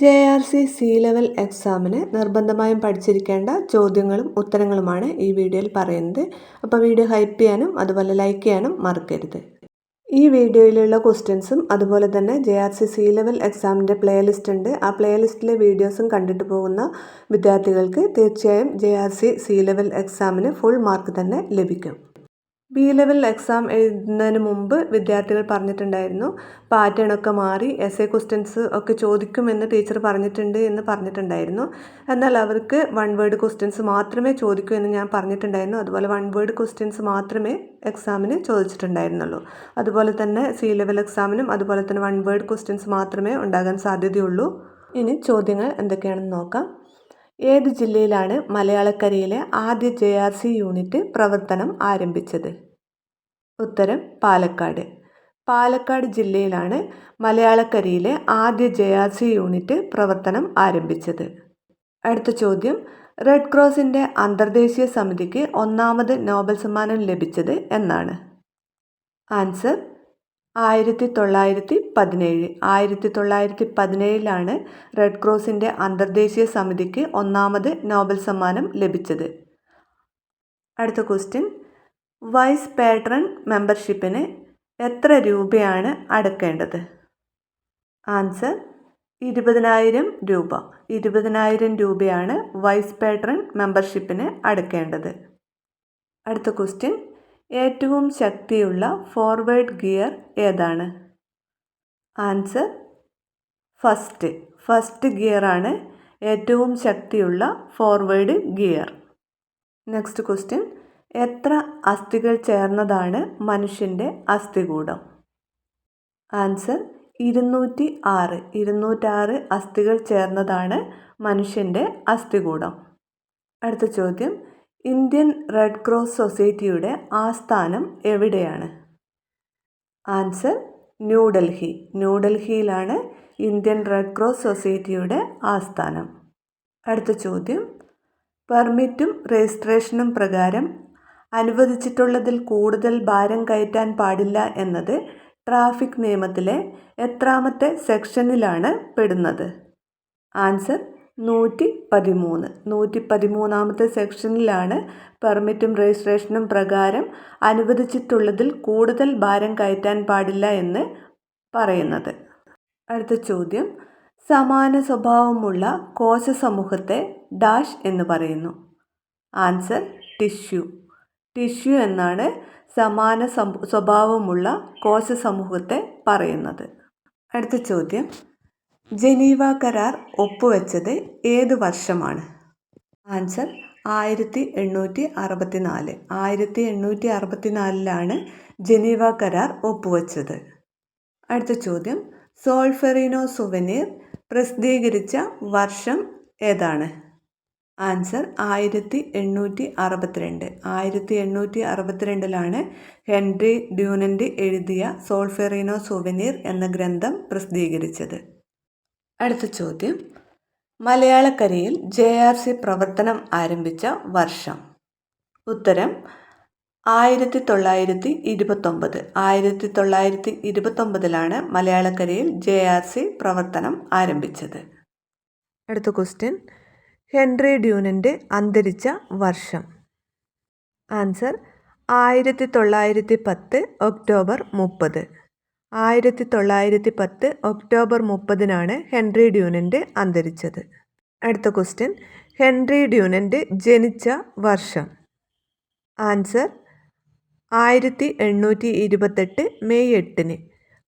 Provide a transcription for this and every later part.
J R C C level എക്സാമിന് നിർബന്ധമായും പഠിച്ചിരിക്കേണ്ട ചോദ്യങ്ങളും ഉത്തരങ്ങളുമാണ് ഈ വീഡിയോയിൽ പറയുന്നത്. അപ്പോൾ വീഡിയോ ഹൈപ്പ് ചെയ്യാനും അതുപോലെ ലൈക്ക് ചെയ്യാനും മറക്കരുത്. ഈ വീഡിയോയിലുള്ള ക്വസ്റ്റ്യൻസും അതുപോലെ തന്നെ J R C C level എക്സാമിന്റെ പ്ലേലിസ്റ്റ് ഉണ്ട്. ആ പ്ലേലിസ്റ്റിലെ വീഡിയോസും കണ്ടിട്ട് പോകുന്ന വിദ്യാർത്ഥികൾക്ക് തീർച്ചയായും J R C C level എക്സാമിന് ഫുൾ മാർക്ക് തന്നെ ലഭിക്കും. ബി ലെവൽ എക്സാം എഴുതുന്നതിന് മുമ്പ് വിദ്യാർത്ഥികൾ പറഞ്ഞിട്ടുണ്ടായിരുന്നു. പാറ്റേൺ ഒക്കെ മാറി എസ് എ ക്വസ്റ്റ്യൻസ് ഒക്കെ ചോദിക്കുമെന്ന് ടീച്ചർ പറഞ്ഞിട്ടുണ്ട് എന്ന് പറഞ്ഞിട്ടുണ്ടായിരുന്നു. എന്നാൽ അവർക്ക് വൺ വേർഡ് ക്വസ്റ്റ്യൻസ് മാത്രമേ ചോദിക്കൂ എന്ന് ഞാൻ പറഞ്ഞിട്ടുണ്ടായിരുന്നു. അതുപോലെ വൺ വേർഡ് ക്വസ്റ്റ്യൻസ് മാത്രമേ എക്സാമിന് ചോദിച്ചിട്ടുണ്ടായിരുന്നുള്ളൂ. അതുപോലെ തന്നെ സി ലെവൽ എക്സാമിനും അതുപോലെ തന്നെ വൺ വേർഡ് ക്വസ്റ്റ്യൻസ് മാത്രമേ ഉണ്ടാകാൻ സാധ്യതയുള്ളൂ. ഇനി ചോദ്യങ്ങൾ എന്തൊക്കെയാണെന്ന് നോക്കാം. ഏത് ജില്ലയിലാണ് മലയാളക്കരയിലെ ആദ്യ ജെ ആർ സി യൂണിറ്റ് പ്രവർത്തനം ആരംഭിച്ചത്? ഉത്തരം പാലക്കാട്. പാലക്കാട് ജില്ലയിലാണ് മലയാളക്കരയിലെ ആദ്യ ജെ ആർ സി യൂണിറ്റ് പ്രവർത്തനം ആരംഭിച്ചത്. അടുത്ത ചോദ്യം. റെഡ് ക്രോസിന്റെ അന്തർദേശീയ സമിതിക്ക് ഒന്നാമത് നോബൽ സമ്മാനം ലഭിച്ചത് എന്നാണ്. ആൻസർ ആയിരത്തി തൊള്ളായിരത്തി പതിനേഴ് ആയിരത്തി തൊള്ളായിരത്തി പതിനേഴിലാണ് റെഡ് ക്രോസിന്റെ അന്തർദേശീയ സമിതിക്ക് ഒന്നാമത് നോബൽ സമ്മാനം ലഭിച്ചത്. അടുത്ത ക്വസ്റ്റ്യൻ. വൈസ് പാട്രൺ മെമ്പർഷിപ്പിന് എത്ര രൂപയാണ് അടക്കേണ്ടത്? ആൻസർ ഇരുപതിനായിരം രൂപ. ഇരുപതിനായിരം രൂപയാണ് വൈസ് പാട്രൺ മെമ്പർഷിപ്പിന് അടക്കേണ്ടത്. അടുത്ത ക്വസ്റ്റ്യൻ. ഏറ്റവും ശക്തിയുള്ള ഫോർവേഡ് ഗിയർ ഏതാണ്? ആൻസർ ഫസ്റ്റ് ഫസ്റ്റ് ഗിയറാണ് ഏറ്റവും ശക്തിയുള്ള ഫോർവേഡ് ഗിയർ നെക്സ്റ്റ് ക്വസ്റ്റ്യൻ എത്ര അസ്ഥികൾ ചേർന്നതാണ് മനുഷ്യന്റെ അസ്ഥികൂടം? ആൻസർ ഇരുന്നൂറ്റി ആറ് ഇരുന്നൂറ്റാറ് അസ്ഥികൾ ചേർന്നതാണ് മനുഷ്യന്റെ അസ്ഥികൂടം. അടുത്ത ചോദ്യം. ഇന്ത്യൻ റെഡ് ക്രോസ് സൊസൈറ്റിയുടെ ആസ്ഥാനം എവിടെയാണ്? ആൻസർ ന്യൂഡൽഹി. ന്യൂഡൽഹിയിലാണ് ഇന്ത്യൻ റെഡ് ക്രോസ് സൊസൈറ്റിയുടെ ആസ്ഥാനം. അടുത്ത ചോദ്യം. പെർമിറ്റും രജിസ്ട്രേഷനും പ്രകാരം അനുവദിച്ചിട്ടുള്ളതിൽ കൂടുതൽ ഭാരം കയറ്റാൻ പാടില്ല എന്നത് ട്രാഫിക് നിയമത്തിലെ എത്രാമത്തെ സെക്ഷനിലാണ് പെടുന്നത്? ആൻസർ നൂറ്റി പതിമൂന്ന് നൂറ്റി പതിമൂന്നാമത്തെ സെക്ഷനിലാണ് പെർമിറ്റും രജിസ്ട്രേഷനും പ്രകാരം അനുവദിച്ചിട്ടുള്ളതിൽ കൂടുതൽ ഭാരം കയറ്റാൻ പാടില്ല എന്ന് പറയുന്നത്. അടുത്ത ചോദ്യം. സമാന സ്വഭാവമുള്ള കോശ സമൂഹത്തെ ഡാഷ് എന്ന് പറയുന്നു. Answer tissue. ടിഷ്യൂ എന്നാണ് സമാന സ്വഭാവമുള്ള കോശ സമൂഹത്തെ പറയുന്നത്. അടുത്ത ചോദ്യം. ജനീവ കരാർ ഒപ്പുവെച്ചത് ഏത് വർഷമാണ്? ആൻസർ ആയിരത്തി എണ്ണൂറ്റി അറുപത്തി നാല് ആയിരത്തി എണ്ണൂറ്റി അറുപത്തി നാലിലാണ് ജനീവ കരാർ ഒപ്പുവെച്ചത്. അടുത്ത ചോദ്യം. സോൾഫെറിനോ സുവനീർ പ്രസിദ്ധീകരിച്ച വർഷം ഏതാണ്? ആൻസർ ആയിരത്തി എണ്ണൂറ്റി അറുപത്തിരണ്ട് ആയിരത്തി എണ്ണൂറ്റി അറുപത്തിരണ്ടിലാണ് ഹെൻറി ഡ്യൂനന്റ് എഴുതിയ സോൾഫെറിനോ സുവനീർ എന്ന ഗ്രന്ഥം പ്രസിദ്ധീകരിച്ചത്. അടുത്ത ചോദ്യം. മലയാളക്കരയിൽ ജെ ആർ സി പ്രവർത്തനം ആരംഭിച്ച വർഷം. ഉത്തരം ആയിരത്തി തൊള്ളായിരത്തി ഇരുപത്തൊമ്പത് ആയിരത്തി തൊള്ളായിരത്തി ഇരുപത്തൊമ്പതിലാണ് മലയാളക്കരയിൽ ജെ ആർ സി പ്രവർത്തനം ആരംഭിച്ചത്. അടുത്ത ക്വസ്റ്റ്യൻ. ഹെൻറി ഡ്യൂനന്റെ അന്തരിച്ച വർഷം. ആൻസർ ആയിരത്തി തൊള്ളായിരത്തി പത്ത് ഒക്ടോബർ മുപ്പത്. ആയിരത്തി തൊള്ളായിരത്തി പത്ത് ഒക്ടോബർ മുപ്പതിനാണ് ഹെൻറി ഡ്യൂനന്റ് അന്തരിച്ചത്. അടുത്ത ക്വസ്റ്റ്യൻ. ഹെൻറി ഡ്യൂനന്റ് ജനിച്ച വർഷം. ആൻസർ. ആയിരത്തി എണ്ണൂറ്റി ഇരുപത്തെട്ട് മെയ് എട്ടിന്.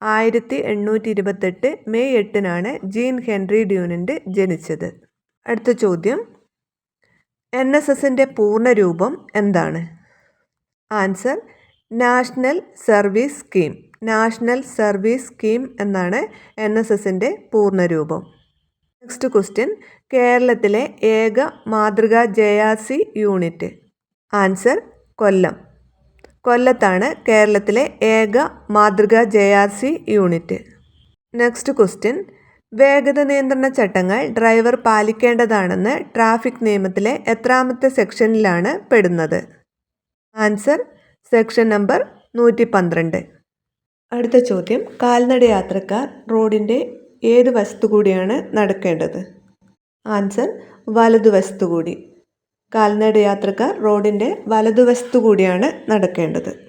ആയിരത്തി എണ്ണൂറ്റി ഇരുപത്തെട്ട് മെയ് എട്ടിനാണ് ജീൻ ഹെൻറി ഡ്യൂനന്റ് ജനിച്ചത്. അടുത്ത ചോദ്യം. എൻ എസ് എസിന്റെ പൂർണരൂപം എന്താണ്? Answer. National service scheme. National service scheme എന്നാണ് എൻ എസ് എസിന്റെ പൂർണരൂപം. നെക്സ്റ്റ് ക്വസ്റ്റ്യൻ കേരളത്തിലെ ഏക മാതൃകാ J R C unit. Answer Kollam. കൊല്ലത്താണ് കേരളത്തിലെ ഏക മാതൃകാ J R C unit. Next question വേഗത നിയന്ത്രണ ചട്ടങ്ങൾ ഡ്രൈവർ പാലിക്കേണ്ടതാണെന്ന് ട്രാഫിക് നിയമത്തിലെ എത്രാമത്തെ സെക്ഷനിലാണ് പെടുന്നത്? ആൻസർ സെക്ഷൻ നമ്പർ നൂറ്റി പന്ത്രണ്ട് അടുത്ത ചോദ്യം. കാൽനട യാത്രക്കാർ റോഡിന്റെ ഏത് വശത്തു കൂടിയാണ് നടക്കേണ്ടത്? ആൻസർ വലതുവശത്തു കൂടി. കാൽനട യാത്രക്കാർ റോഡിന്റെ വലതുവശത്തു കൂടിയാണ് നടക്കേണ്ടത്.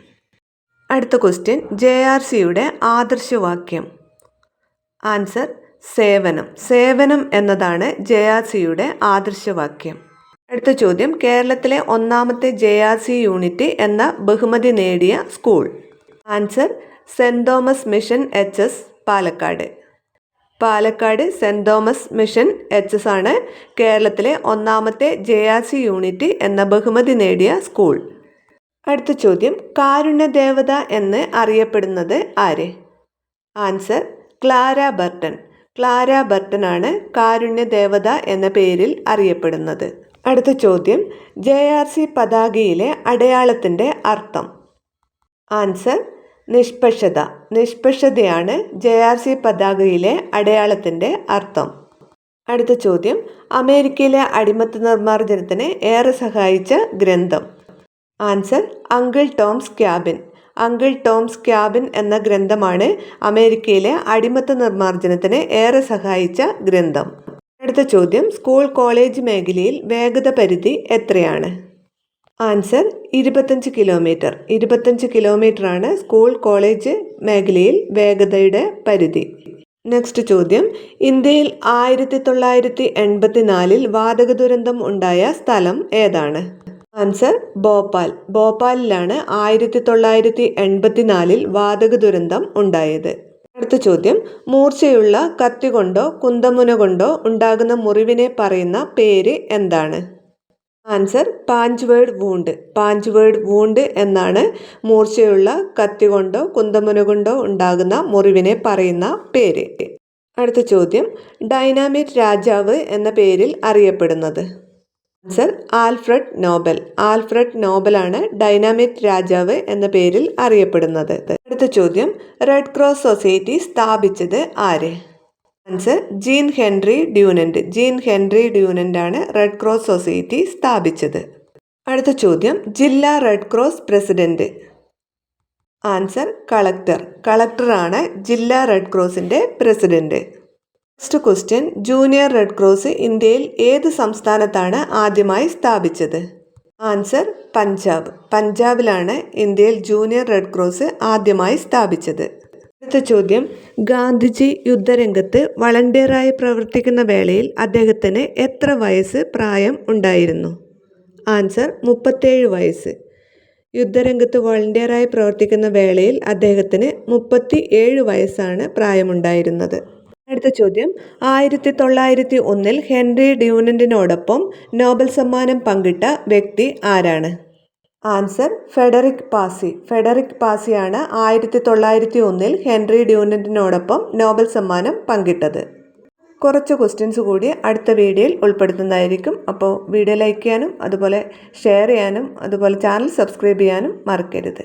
അടുത്ത ക്വസ്റ്റ്യൻ. ജെ ആർ സിയുടെ ആദർശവാക്യം. ആൻസർ സേവനം. സേവനം എന്നതാണ് ജെ ആർ സിയുടെ ആദർശവാക്യം. അടുത്ത ചോദ്യം. കേരളത്തിലെ ഒന്നാമത്തെ ജെ ആർ സി യൂണിറ്റ് എന്ന ബഹുമതി നേടിയ school. Answer saint Thomas mission H S Palakkad. Palakkad saint Thomas mission H S ആണ് കേരളത്തിലെ ഒന്നാമത്തെ ജെ ആർ സി യൂണിറ്റ് എന്ന ബഹുമതി നേടിയ സ്കൂൾ. അടുത്ത ചോദ്യം കാരുണ്യദേവത എന്ന് അറിയപ്പെടുന്നത് ആര്? Answer Clara Barton Clara Barton ആണ് കാരുണ്യദേവത എന്ന പേരിൽ അറിയപ്പെടുന്നത്. അടുത്ത ചോദ്യം ജെ ആർ സി പതാകയിലെ അടയാളത്തിന്റെ അർത്ഥം. ആൻസർ നിഷ്പക്ഷത. നിഷ്പക്ഷതയാണ് ജെ ആർ സി പതാകയിലെ അടയാളത്തിന്റെ അർത്ഥം. അടുത്ത ചോദ്യം. അമേരിക്കയിലെ അടിമത്ത നിർമ്മാർജനത്തിന് ഏറെ സഹായിച്ച ഗ്രന്ഥം. Answer uncle Tom's cabin. Uncle Tom's cabin എന്ന ഗ്രന്ഥമാണ് അമേരിക്കയിലെ അടിമത്ത നിർമ്മാർജനത്തിന് ഏറെ സഹായിച്ച ഗ്രന്ഥം. അടുത്ത ചോദ്യം. സ്കൂൾ കോളേജ് മേഖലയിൽ വേഗത പരിധി എത്രയാണ്? ആൻസർ ഇരുപത്തഞ്ച് കിലോമീറ്റർ. ഇരുപത്തഞ്ച് കിലോമീറ്ററാണ് സ്കൂൾ കോളേജ് മേഖലയിൽ വേഗതയുടെ പരിധി. നെക്സ്റ്റ് ചോദ്യം. ഇന്ത്യയിൽ ആയിരത്തി തൊള്ളായിരത്തി എൺപത്തി നാലിൽ വാതക ദുരന്തം ഉണ്ടായ സ്ഥലം ഏതാണ്? ആൻസർ ഭോപ്പാൽ. ഭോപ്പാലിലാണ് ആയിരത്തി തൊള്ളായിരത്തി എൺപത്തി നാലിൽ വാതക ദുരന്തം ഉണ്ടായത്. അടുത്ത ചോദ്യം. മൂർച്ചയുള്ള കത്തി കൊണ്ടോ കുന്തമുന കൊണ്ടോ ഉണ്ടാകുന്ന മുറിവിനെ പറയുന്ന പേര് എന്താണ്? Answer punctured wound. Punctured wound എന്നാണ് മൂർച്ചയുള്ള കത്തി കൊണ്ടോ കുന്തമുന കൊണ്ടോ ഉണ്ടാകുന്ന മുറിവിനെ പറയുന്ന പേര്. അടുത്ത ചോദ്യം ഡൈനാമിറ്റ് രാജാവ് എന്ന പേരിൽ അറിയപ്പെടുന്നത്. Answer Alfred Nobel. ആൽഫ്രഡ് നോബലാണ് ഡൈനാമിറ്റ് രാജാവ് എന്ന പേരിൽ അറിയപ്പെടുന്നത്. അടുത്ത ചോദ്യം റെഡ് ക്രോസ് സൊസൈറ്റി സ്ഥാപിച്ചത് ആര്? Answer Jean Henri Dunant Jean Henri Dunant ആണ് റെഡ് ക്രോസ് സൊസൈറ്റി സ്ഥാപിച്ചത്. അടുത്ത ചോദ്യം ജില്ലാ red cross president answer collector കളക്ടറാണ് ജില്ലാ red ക്രോസിന്റെ president next question junior red cross ഇന്ത്യയിൽ ഏത് സംസ്ഥാനത്താണ് ആദ്യമായി സ്ഥാപിച്ചത്? ആൻസർ പഞ്ചാബ് പഞ്ചാബിലാണ് ഇന്ത്യയിൽ ജൂനിയർ റെഡ് ക്രോസ് ആദ്യമായി സ്ഥാപിച്ചത്. അടുത്ത ചോദ്യം. ഗാന്ധിജി യുദ്ധരംഗത്ത് വളണ്ടിയറായി പ്രവർത്തിക്കുന്ന വേളയിൽ അദ്ദേഹത്തിന് എത്ര വയസ്സ് പ്രായം ഉണ്ടായിരുന്നു? ആൻസർ മുപ്പത്തേഴ് വയസ്സ്. യുദ്ധരംഗത്ത് വളണ്ടിയറായി പ്രവർത്തിക്കുന്ന വേളയിൽ അദ്ദേഹത്തിന് മുപ്പത്തി ഏഴ് വയസ്സാണ് പ്രായമുണ്ടായിരുന്നത്. അടുത്ത ചോദ്യം. ആയിരത്തി തൊള്ളായിരത്തി ഒന്നിൽ ഹെൻറി ഡ്യൂനന്റിനോടൊപ്പം നോബൽ സമ്മാനം പങ്കിട്ട വ്യക്തി ആരാണ്? Answer Frederic Passy. ഫെഡറിക് പാസിയാണ് ആയിരത്തി തൊള്ളായിരത്തി ഒന്നിൽ ഹെൻറി ഡ്യൂനറ്റിനോടൊപ്പം നോബൽ സമ്മാനം പങ്കിട്ടത്. കുറച്ച് ക്വസ്റ്റ്യൻസ് കൂടി അടുത്ത വീഡിയോയിൽ ഉൾപ്പെടുത്തുന്നതായിരിക്കും. അപ്പോൾ വീഡിയോ ലൈക്ക് ചെയ്യാനും അതുപോലെ ഷെയർ ചെയ്യാനും അതുപോലെ ചാനൽ സബ്സ്ക്രൈബ് ചെയ്യാനും മറക്കരുത്.